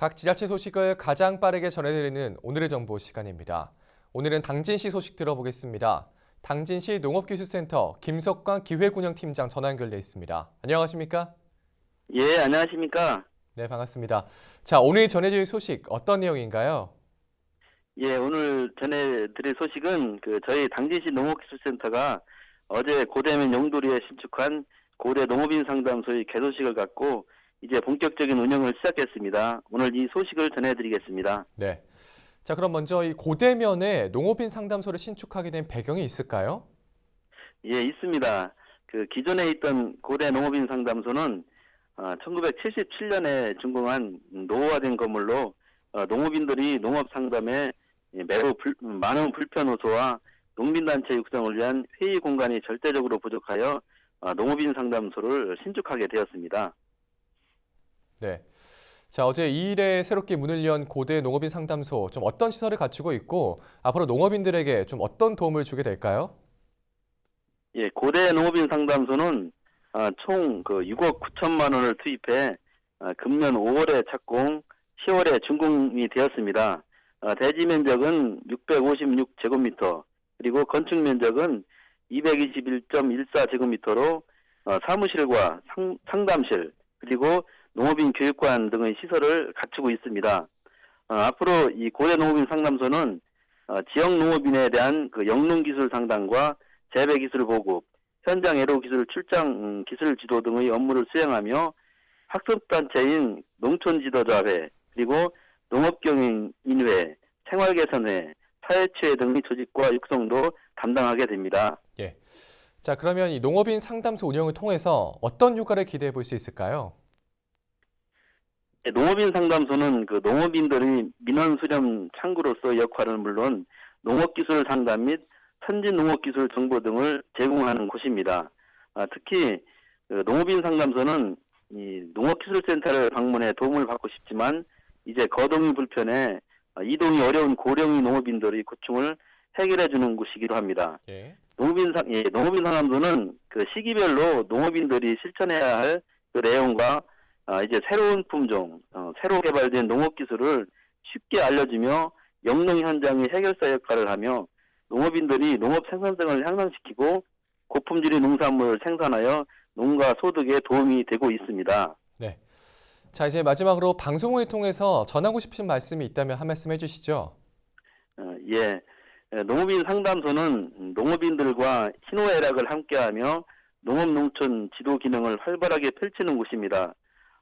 각 지자체 소식을 가장 빠르게 전해드리는 오늘의 정보 시간입니다. 오늘은 당진시 소식 들어보겠습니다. 당진시 농업기술센터 김석광 기회군영팀장 전화 연결돼 있습니다. 안녕하십니까? 예, 안녕하십니까. 네, 반갑습니다. 자, 오늘 전해드릴 소식 어떤 내용인가요? 예, 오늘 전해드릴 소식은 그 저희 당진시 농업기술센터가 어제 고대면 용도리에 신축한 고대 농업인 상담소의 개소식을 갖고 이제 본격적인 운영을 시작했습니다. 오늘 이 소식을 전해드리겠습니다. 네. 자, 그럼 먼저 이 고대면에 농업인 상담소를 신축하게 된 배경이 있을까요? 예, 있습니다. 그 기존에 있던 고대 농업인 상담소는 1977년에 준공한 노후화된 건물로 어, 농업인들이 농업 상담에 매우 불- 많은 불편 호소와 농민단체 육성을 위한 회의 공간이 절대적으로 부족하여 어, 농업인 상담소를 신축하게 되었습니다. 네. 자, 어제 2일에 새롭게 문을 연 고대 농업인 상담소 좀 어떤 시설을 갖추고 있고 앞으로 농업인들에게 좀 어떤 도움을 주게 될까요? 예, 고대 농업인 상담소는 어, 총그 6억 9천만 원을 투입해 어, 금년 5월에 착공, 10월에 준공이 되었습니다. 어, 대지 면적은 656 제곱미터, 그리고 건축 면적은 221.14 제곱미터로 어, 사무실과 상, 상담실, 그리고 농업인 교육관 등의 시설을 갖추고 있습니다. 어, 앞으로 이 고대 농업인 상담소는 어, 지역 농업인에 대한 그 영농 기술 상담과 재배 기술 보급, 현장 애로 기술 출장 음, 기술 지도 등의 업무를 수행하며 학습 단체인 농촌 지도자회 그리고 농업경영인회, 생활개선회, 사회치회 등의 조직과 육성도 담당하게 됩니다. 자, 그러면 이 농업인 상담소 운영을 통해서 어떤 효과를 기대해 볼 수 있을까요? 네, 농업인 상담소는 그 농업인들의 민원 수렴 창구로서 역할은 물론 농업기술 상담 및 선진 농업기술 정보 등을 제공하는 곳입니다. 아, 특히 그 농업인 상담소는 이 농업기술센터를 방문해 도움을 받고 싶지만 이제 거동이 불편해 아, 이동이 어려운 고령의 농업인들의 고충을 해결해 주는 곳이기도 합니다. 예. 농업인 상, 예, 농업인 상담소는 그 시기별로 농업인들이 실천해야 할 그 내용과 아, 이제 새로운 품종, 어, 새로 개발된 농업 기술을 쉽게 알려주며 영농 현장의 해결사 역할을 하며 농업인들이 농업 생산성을 향상시키고 고품질의 농산물을 생산하여 농가 소득에 도움이 되고 있습니다. 자, 이제 마지막으로 방송을 통해서 전하고 싶으신 말씀이 있다면 한 말씀 해주시죠. 어, 예. 에, 농업인 상담소는 농업인들과 희노애락을 함께하며 농업농촌 지도 기능을 활발하게 펼치는 곳입니다.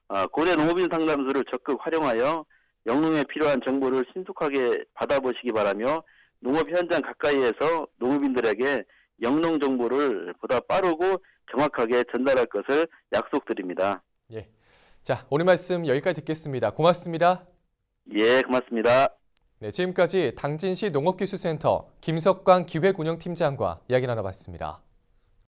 아, 고대 농업인 상담소를 적극 활용하여 영농에 필요한 정보를 신속하게 받아보시기 바라며 농업 현장 가까이에서 농업인들에게 영농 정보를 보다 빠르고 정확하게 전달할 것을 약속드립니다. 자, 오늘 말씀 여기까지 듣겠습니다. 고맙습니다. 예, 고맙습니다. 네, 지금까지 당진시 농업기술센터 김석광 기획운영팀장과 이야기 나눠봤습니다.